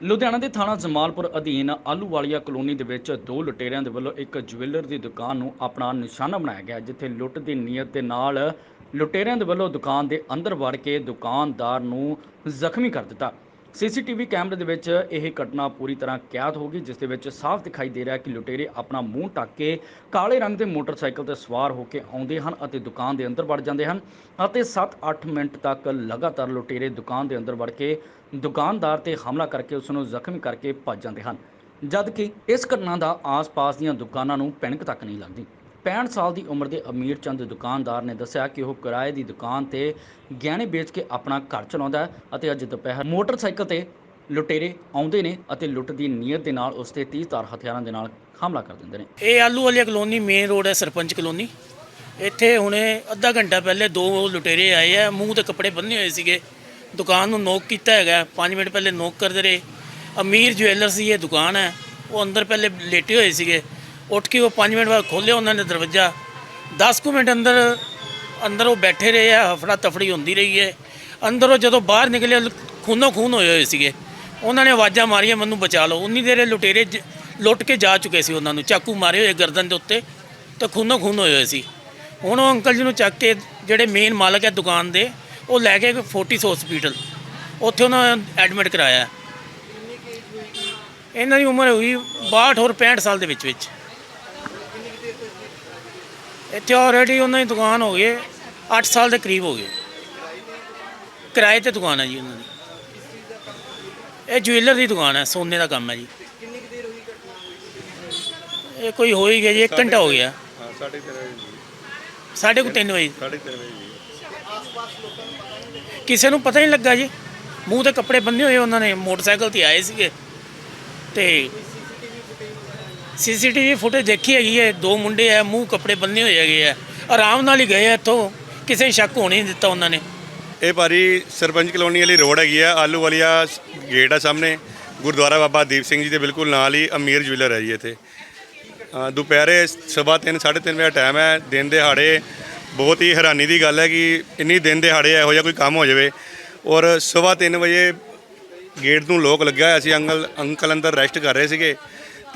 ਲੁਧਿਆਣਾ ਦੇ ਥਾਣਾ ਜਮਾਲਪੁਰ ਅਧੀਨ ਆਲੂਵਾਲੀਆ ਕਲੋਨੀ ਦੇ ਵਿੱਚ ਦੋ ਲੁਟੇਰਿਆਂ ਦੇ ਵੱਲੋਂ ਇੱਕ ਜੁਐਲਰ ਦੀ ਦੁਕਾਨ ਨੂੰ ਆਪਣਾ ਨਿਸ਼ਾਨਾ ਬਣਾਇਆ ਗਿਆ, ਜਿੱਥੇ ਲੁੱਟ ਦੀ ਨੀਅਤ ਦੇ ਨਾਲ ਲੁਟੇਰਿਆਂ ਦੇ ਵੱਲੋਂ ਦੁਕਾਨ ਦੇ ਅੰਦਰ ਵੜ ਕੇ ਦੁਕਾਨਦਾਰ ਨੂੰ ਜ਼ਖਮੀ ਕਰ ਦਿੱਤਾ। ਸੀਸੀਟੀਵੀ ਕੈਮਰੇ ਦੇ ਵਿੱਚ ਇਹ ਘਟਨਾ ਪੂਰੀ ਤਰ੍ਹਾਂ ਕੈਦ ਹੋ ਗਈ, ਜਿਸ ਦੇ ਵਿੱਚ ਸਾਫ਼ ਦਿਖਾਈ ਦੇ ਰਿਹਾ ਕਿ ਲੁਟੇਰੇ ਆਪਣਾ ਮੂੰਹ ਢੱਕ ਕੇ ਕਾਲੇ ਰੰਗ ਦੇ ਮੋਟਰਸਾਈਕਲ ਤੇ ਸਵਾਰ ਹੋ ਕੇ ਆਉਂਦੇ ਹਨ ਅਤੇ ਦੁਕਾਨ ਦੇ ਅੰਦਰ ਵੜ ਜਾਂਦੇ ਹਨ ਅਤੇ 7-8 ਮਿੰਟ ਤੱਕ ਲਗਾਤਾਰ ਲੁਟੇਰੇ ਦੁਕਾਨ ਦੇ ਅੰਦਰ ਵੜ ਕੇ ਦੁਕਾਨਦਾਰ ਤੇ ਹਮਲਾ ਕਰਕੇ ਉਸ ਨੂੰ ਜ਼ਖਮੀ ਕਰਕੇ ਭੱਜ ਜਾਂਦੇ ਹਨ ਜਦ ਕਿ ਇਸ ਘਟਨਾ ਦਾ ਆਸ-ਪਾਸ ਦੀਆਂ ਦੁਕਾਨਾਂ ਨੂੰ ਭਿਣਕ ਤੱਕ ਨਹੀਂ ਲੱਗਦੀ 65 ਸਾਲ ਦੀ ਉਮਰ ਦੇ ਅਮੀਰ ਚੰਦ ਦੁਕਾਨਦਾਰ ਨੇ ਦੱਸਿਆ ਕਿ ਉਹ ਕਿਰਾਏ ਦੀ ਦੁਕਾਨ ਤੇ ਗਹਿਣੇ ਵੇਚ ਕੇ ਆਪਣਾ ਘਰ ਚਲਾਉਂਦਾ ਹੈ ਅਤੇ ਅੱਜ ਦੁਪਹਿਰ ਮੋਟਰਸਾਈਕਲ ਤੇ ਲੁਟੇਰੇ ਆਉਂਦੇ ਨੇ ਅਤੇ ਲੁੱਟ ਦੀ ਨੀਅਤ ਦੇ ਨਾਲ ਉਸ ਤੇ ਤੀਰ-ਤਾਰ ਹਥਿਆਰਾਂ ਦੇ ਨਾਲ ਹਮਲਾ ਕਰ ਦਿੰਦੇ ਨੇ। ਇਹ ਆਲੂ ਵਾਲੀ ਕਲੋਨੀ ਮੇਨ ਰੋਡ ਹੈ, ਸਰਪੰਚ ਕਲੋਨੀ। ਇੱਥੇ ਹੁਣੇ ਅੱਧਾ ਘੰਟਾ ਪਹਿਲੇ ਦੋ ਲੁਟੇਰੇ ਆਏ ਆ, ਮੂੰਹ ਤੇ ਕੱਪੜੇ ਬੰਨੇ ਹੋਏ ਸੀਗੇ। ਦੁਕਾਨ ਨੂੰ ਨੋਕ ਕੀਤਾ ਹੈਗਾ 5 ਮਿੰਟ ਪਹਿਲੇ ਨੋਕ ਕਰਦੇ ਰਹੇ। ਅਮੀਰ ਜੁਐਲਰਸ ਦੀ ਇਹ ਦੁਕਾਨ ਹੈ, ਉਹ ਅੰਦਰ ਪਹਿਲੇ ਲੇਟੇ ਹੋਏ ਸੀਗੇ। ਉੱਠ ਕੇ ਉਹ 5 ਮਿੰਟ ਬਾਅਦ ਖੋਲ੍ਹਿਆ ਉਹਨਾਂ ਨੇ ਦਰਵਾਜ਼ਾ। 10 ਕੁ ਮਿੰਟ ਅੰਦਰ ਅੰਦਰ ਉਹ ਬੈਠੇ ਰਹੇ ਆ, ਹਫੜਾ ਤਫੜੀ ਹੁੰਦੀ ਰਹੀ ਹੈ ਅੰਦਰੋਂ ਜਦੋਂ ਬਾਹਰ ਨਿਕਲੇ ਖੂਨੋ ਖੂਨ ਹੋਏ ਹੋਏ ਸੀਗੇ। ਉਹਨਾਂ ਨੇ ਆਵਾਜ਼ਾਂ ਮਾਰੀਆਂ, ਮੈਨੂੰ ਬਚਾ ਲਓ। ਉਨੀ ਦੇਰ ਲੁਟੇਰੇ ਜ- ਲੁੱਟ ਕੇ ਜਾ ਚੁੱਕੇ ਸੀ ਉਹਨਾਂ ਨੂੰ। ਚਾਕੂ ਮਾਰੇ ਹੋਏ ਗਰਦਨ ਦੇ ਉੱਤੇ ਤੇ ਖੂਨੋ ਖੂਨ ਹੋਏ ਹੋਏ ਸੀ। ਹੁਣ ਉਹ ਅੰਕਲ ਜੀ ਨੂੰ ਚੱਕ ਕੇ ਜਿਹੜੇ ਮੇਨ ਮਾਲਕ ਹੈ ਦੁਕਾਨ ਦੇ, ਉਹ ਲੈ ਕੇ ਫੋਰਟਿਸ ਹਸਪੀਟਲ ਉੱਥੇ ਉਹਨਾਂ ਐਡਮਿਟ ਕਰਾਇਆ। ਇਹਨਾਂ ਦੀ ਉਮਰ ਹੋਈ 62 ਔਰ 65 ਸਾਲ ਦੇ ਵਿੱਚ ਵਿੱਚ। ਇੱਥੇ ਆਲਰੇਡੀ ਉਹਨਾਂ ਦੀ ਦੁਕਾਨ ਹੋ ਗਈ 8 ਸਾਲ ਦੇ ਕਰੀਬ ਹੋ ਗਏ। ਕਿਰਾਏ ਤੇ ਦੁਕਾਨ ਹੈ ਜੀ ਉਹਨਾਂ ਦੀ। ਇਹ ਜੁਐਲਰ ਦੀ ਦੁਕਾਨ ਹੈ ਸੋਨੇ ਦਾ ਕੰਮ ਹੈ ਜੀ। ਇਹ ਕੋਈ ਹੋ ਹੀ ਗਿਆ ਜੀ 1 ਘੰਟਾ ਹੋ ਗਿਆ। ਹਾਂ ਵਜੇ ਜੀ। ਸਾਢੇ ਕੁ ਤਿੰਨ ਵਜੇ। ਕਿਸੇ ਨੂੰ ਪਤਾ ਨਹੀਂ ਲੱਗਾ ਜੀ। ਮੂੰਹ ਤੇ ਕੱਪੜੇ ਬੰਨੇ ਹੋਏ ਉਹਨਾਂ ਨੇ ਮੋਟਰਸਾਈਕਲ ਤੇ ਆਏ ਸੀਗੇ। ਤੇ ਸੀਸੀਟੀਵੀ ਫੁਟੇਜ ਦੇਖੀ ਹੈਗੀ ਹੈ ਦੋ ਮੁੰਡੇ ਹੈ ਮੂੰਹ ਕੱਪੜੇ ਬੰਨੇ ਹੋਏ ਹੈਗੇ ਆ ਆਰਾਮ ਨਾਲ ਹੀ ਗਏ ਆ ਇੱਥੋਂ ਕਿਸੇ ਸ਼ੱਕ ਹੋਣ ਨਹੀਂ ਦਿੱਤਾ ਉਹਨਾਂ ਨੇ। ਇਹ ਭਾਰੀ ਸਰਪੰਚ ਕਲੋਨੀ ਵਾਲੀ ਰੋਡ ਹੈਗੀ ਆ ਆਲੂ ਵਾਲੀਆ ਗੇਟ ਆ ਸਾਹਮਣੇ। ਗੁਰਦੁਆਰਾ ਬਾਬਾ ਦੀਪ ਸਿੰਘ ਜੀ ਦੇ ਬਿਲਕੁਲ ਨਾਲ ਹੀ ਅਮੀਰ ਜੁਐਲਰ ਹੈ ਜੀ ਇੱਥੇ। ਅ, ਦੁਪਹਿਰੇ ਸਵਾ ਤਿੰਨ, ਸਾਢੇ ਤਿੰਨ ਵਜੇ ਟਾਈਮ ਹੈ ਦਿਨ ਦਿਹਾੜੇ ਬਹੁਤ ਹੀ ਹੈਰਾਨੀ ਦੀ ਗੱਲ ਹੈ ਕਿ ਇੰਨੀ ਦਿਨ ਦਿਹਾੜੇ ਇਹੋ ਜਿਹਾ ਕੋਈ ਕੰਮ ਹੋ ਜਾਵੇ। ਔਰ ਸਵਾ ਤਿੰਨ ਵਜੇ ਗੇਟ ਨੂੰ ਲੋਕ ਲੱਗਿਆ ਹੋਇਆ ਸੀ ਅੰਕਲ ਅੰਕਲ ਅੰਦਰ ਰੈਸਟ ਕਰ ਰਹੇ ਸੀਗੇ।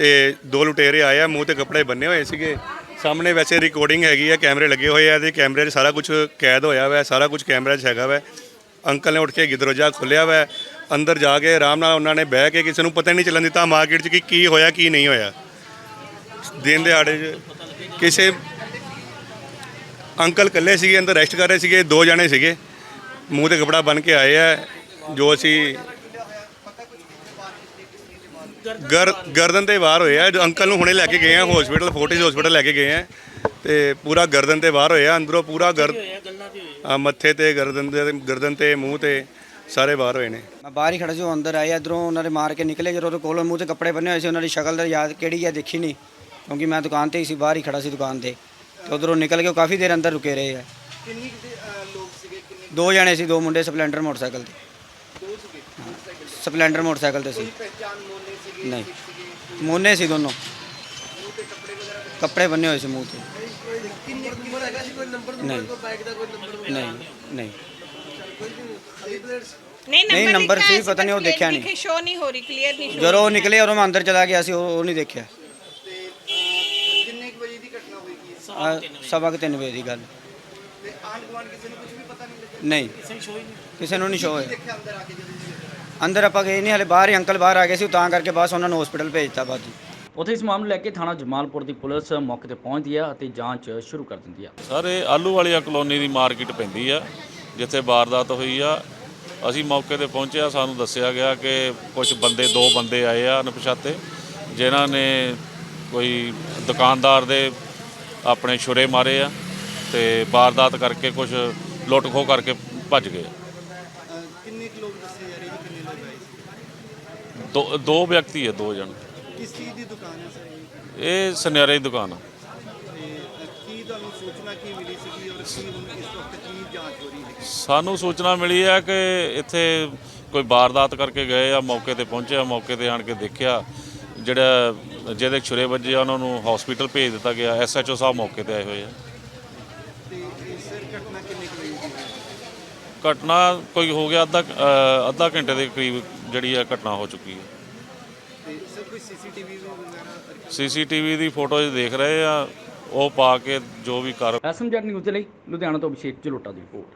ਤੇ ਦੋ ਲੁਟੇਰੇ ਆਏ ਆ, ਮੂੰਹ ਤੇ ਕੱਪੜੇ ਬੰਨੇ ਹੋਏ ਸੀਗੇ। ਸਾਹਮਣੇ ਵੈਸੇ ਰਿਕਾਰਡਿੰਗ ਹੈਗੀ ਆ, ਕੈਮਰੇ ਲੱਗੇ ਹੋਏ ਆ ਤੇ ਕੈਮਰੇ 'ਚ ਸਾਰਾ ਕੁਝ ਕੈਦ ਹੋਇਆ ਹੋਇਆ ਸਾਰਾ ਕੁਝ ਕੈਮਰੇ 'ਚ ਹੈਗਾ ਵਾ। ਅੰਕਲ ਨੇ ਉੱਠ ਕੇ ਦਰਵਾਜ਼ਾ ਖੋਲ੍ਹਿਆ ਵਾ, ਅੰਦਰ ਜਾ ਕੇ ਆਰਾਮ ਨਾਲ ਉਹਨਾਂ ਨੇ ਬਹਿ ਕੇ ਕਿਸੇ ਨੂੰ ਪਤਾ ਹੀ ਨਹੀਂ ਚੱਲਣ ਦਿੱਤਾ, ਮਾਰਕੀਟ 'ਚ ਕਿ ਕੀ ਹੋਇਆ, ਕੀ ਨਹੀਂ ਹੋਇਆ। ਦਿਨ ਦਿਹਾੜੇ 'ਚ ਕਿਸੇ ਅੰਕਲ ਇਕੱਲੇ ਸੀਗੇ, ਅੰਦਰ ਰੈਸਟ ਕਰ ਰਹੇ ਸੀਗੇ, ਦੋ ਜਣੇ ਸੀਗੇ। ਮੂੰਹ ਤੇ ਕਪੜਾ ਬੰਨ ਕੇ ਆਏ ਆ, ਜੋ ਅਸੀਂ ਗਰ ਗਰਦਨ ਤੇ ਵਾਰ ਹੋਏ ਆ। ਅੰਕਲ ਨੂੰ ਹੁਣੇ ਲੈ ਕੇ ਗਏ ਆ ਹਸਪੀਟਲ ਫੋਰਟਿਸ ਹਸਪੀਟਲ ਲੈ ਕੇ ਗਏ ਆ। ਤੇ ਪੂਰਾ ਗਰਦਨ ਤੇ ਵਾਰ ਹੋਏ ਆ। ਅੰਦਰੋਂ ਪੂਰਾ ਗਰ ਆ, ਮੱਥੇ ਤੇ ਗਰਦਨ ਤੇ ਗਰਦਨ ਤੇ ਮੂੰਹ ਤੇ ਸਾਰੇ ਵਾਰ ਹੋਏ ਨੇ। ਮੈਂ ਬਾਹਰ ਹੀ ਖੜਾ ਸੀ ਉਹ ਅੰਦਰ ਆਏ ਇਧਰੋਂ ਉਹਨਾਂ ਨੇ ਮਾਰ ਕੇ ਨਿਕਲੇ ਜਦੋਂ ਉਹਦੇ ਕੋਲੋਂ ਮੂੰਹ ਤੇ ਕੱਪੜੇ ਬੰਨੇ ਹੋਏ ਸੀ ਉਹਨਾਂ ਦੀ ਸ਼ਕਲ ਦਾ ਯਾਦ ਕਿਹੜੀ ਹੈ ਦੇਖੀ ਨਹੀਂ ਕਿਉਂਕਿ ਮੈਂ ਦੁਕਾਨ ਤੇ ਹੀ ਸੀ ਬਾਹਰ ਹੀ ਖੜਾ ਸੀ ਦੁਕਾਨ ਤੇ। ਤੇ ਉਧਰੋਂ ਨਿਕਲ ਕੇ ਉਹ ਕਾਫੀ ਦੇਰ ਅੰਦਰ ਰੁਕੇ ਰਹੇ ਆ। ਕਿੰਨੀ ਦੇ- ਲੋਕ ਸੀਗੇ? ਕਿੰਨੇ ਦੋ ਜਣੇ ਸੀ ਦੋ ਮੁੰਡੇ ਸਪਲੈਂਡਰ ਮੋਟਰਸਾਈਕਲ ਤੇ। ਦੋ ਸਪਲੈਂਡਰ ਮੋਟਰਸਾਈਕਲ ਤੇ ਸੀ ਪਹਿਚਾਨ ਮੋਨੇ ਸੀਗੇ ਨਹੀਂ ਸੀਗੇ ਮੋਨੇ ਸੀ ਦੋਨੋਂ ਮੂੰਹ ਤੇ ਕੱਪੜੇ ਵਗੈਰਾ ਕੱਪੜੇ ਬੰਨੇ ਹੋਏ ਸੀ ਮੂੰਹ ਤੇ ਕਿੰਨੀ ਨੰਬਰ ਹੈਗਾ ਸੀ ਕੋਈ ਨੰਬਰ ਨਹੀਂ। ਕੋਈ ਬਾਈਕ ਦਾ ਕੋਈ ਨੰਬਰ ਨਹੀਂ ਨਹੀਂ ਖਾਲੀ ਪਲੇਟਸ ਨਹੀਂ ਨਹੀਂ, ਨੰਬਰ ਨੰਬਰ ਲਿਖਿਆ ਸੀ, ਪਤਾ ਨਹੀਂ ਉਹ ਦੇਖਿਆ ਨਹੀਂ। ਸ਼ੋ ਨਹੀਂ ਹੋ ਰਹੀ ਕਲੀਅਰ ਨਹੀਂ show ਜਦੋਂ ਉਹ ਨਿਕਲੇ ਉਦੋਂ ਮੈਂ ਅੰਦਰ ਚਲਾ ਗਿਆ ਸੀ ਉਹ ਉਹ ਨਹੀਂ ਦੇਖਿਆ ਤੇ ਆਂਢ ਗੁਆਂਢ ਕਿਸੇ ਨੂੰ ਕੁਝ ਵੀ ਪਤਾ ਨਹੀਂ ਲੱਗਿਆ? ਨਹੀਂ। ਕਿਸੇ ਨੂੰ ਨਹੀਂ? ਸ਼ੋਅ ਹੋਇਆ। ਦੇਖਿਆ ਅੰਦਰ ਆ ਕੇ ਜਦੋਂ ਤੁਸੀਂ ਅੰਦਰ ਆਪਾਂ ਗਏ ਨਹੀਂ ਹਲੇ ਬਾਹਰ ਹੀ ਅੰਕਲ ਬਾਹਰ ਆ ਗਏ ਸੀ ਤਾਂ ਕਰਕੇ ਬਸ ਉਹਨਾਂ ਨੂੰ ਹਸਪੀਟਲ ਭੇਜਤਾ 'ਚ। ਉੱਥੇ ਇਸ ਮਾਮਲੇ ਨੂੰ ਲੈ ਕੇ ਥਾਣਾ ਜਮਾਲਪੁਰ ਦੀ ਪੁਲਿਸ ਮੌਕੇ ਤੇ ਪਹੁੰਚਦੀ ਹੈ ਅਤੇ ਜਾਂਚ ਸ਼ੁਰੂ ਕਰ ਦਿੰਦੀ ਹੈ ਸਰ ਇਹ ਆਲੂ ਵਾਲੀਆ ਕਲੋਨੀ ਦੀ ਮਾਰਕੀਟ ਪੈਂਦੀ ਆ ਜਿੱਥੇ ਵਾਰਦਾਤ ਹੋਈ ਆ। ਅਸੀਂ ਮੌਕੇ ਤੇ ਪਹੁੰਚਿਆ ਸਾਨੂੰ ਦੱਸਿਆ ਗਿਆ ਕਿ ਕੁਝ ਬੰਦੇ ਦੋ ਬੰਦੇ ਆਏ ਆ ਅਣਪਛਾਤੇ ਜਿਨ੍ਹਾਂ ਨੇ ਕੋਈ ਦੁਕਾਨਦਾਰ ਦੇ ਆਪਣੇ ਛੁਰੇ ਮਾਰੇ ਆ। ਤੇ ਵਾਰਦਾਤ ਕਰਕੇ ਕੁਝ ਲੁੱਟ ਖੋਹ ਕਰਕੇ ਭੱਜ ਗਏ। ਕਿੰਨੇ ਕੁ ਲੋਕ ਦੱਸੇ ਜਾ ਰਹੇ ਜੀ ਕਿੰਨੇ ਲੋਕ ਆਏ ਸੀ? ਦੋ ਦੋ ਵਿਅਕਤੀ ਆ ਦੋ ਜਣ। ਕਿਸ ਚੀਜ਼ ਦੀ ਦੁਕਾਨ ਹੈ ਸਰ ਇਹ? ਸੁਨਿਆਰੇ ਦੀ ਦੁਕਾਨ ਆ। ਤੇ ਅਹ, ਕੀ ਤੁਹਾਨੂੰ ਸੂਚਨਾ ਕੀ ਮਿਲੀ ਸੀਗੀ ਔਰ ਕੀ ਹੁਣ ਇਸ ਵਕਤ ਕੀ ਜਾਂਚ ਹੋ ਰਹੀ ਹੈ ਸਾਨੂੰ ਸੂਚਨਾ ਮਿਲੀ ਹੈ ਕਿ ਇੱਥੇ ਕੋਈ ਵਾਰਦਾਤ ਕਰਕੇ ਗਏ ਆ ਮੌਕੇ ਤੇ ਪਹੁੰਚਿਆ ਮੌਕੇ ਤੇ ਆਣ ਕੇ ਦੇਖਿਆ। ਜਿਹੜਾ ਜਿਹਦੇ ਛੁਰੇ ਵੱਜੇ ਆ ਉਹਨਾਂ ਨੂੰ ਹਸਪੀਟਲ ਭੇਜ ਦਿੱਤਾ ਗਿਆ। ਐਸਐਚਓ ਸਾਹਿਬ ਮੌਕੇ ਤੇ ਆਏ ਹੋਏ ਆ। ਘਟਨਾ ਕਿੰਨੇ ਕੁ ਵਜੇ ਦੀ ਹੋਈ ਘਟਨਾ ਕੋਈ ਹੋ ਗਿਆ ਅੱਧਾ ਅ, ਅੱਧਾ ਘੰਟੇ ਦੇ ਕਰੀਬ ਜਿਹੜੀ ਆ ਘਟਨਾ ਹੋ ਚੁੱਕੀ ਹੈ। ਤੇ ਸਰ ਕੋਈ ਸੀਸੀਟੀਵੀ ਵਗੈਰਾ ਸੀਸੀਟੀਵੀ ਦੀ ਫੋਟੋਜ਼ ਦੇਖ ਰਹੇ ਆ ਉਹ ਪਾ ਕੇ ਜੋ ਵੀ ਕਰ ਐਸਐਮਜੈਡ ਨਿਊਜ਼ ਦੇ ਲਈ ਲੁਧਿਆਣਾ ਤੋਂ ਅਭਿਸ਼ੇਕ ਜਲੋਟਾ ਦੀ ਰਿਪੋਰਟ।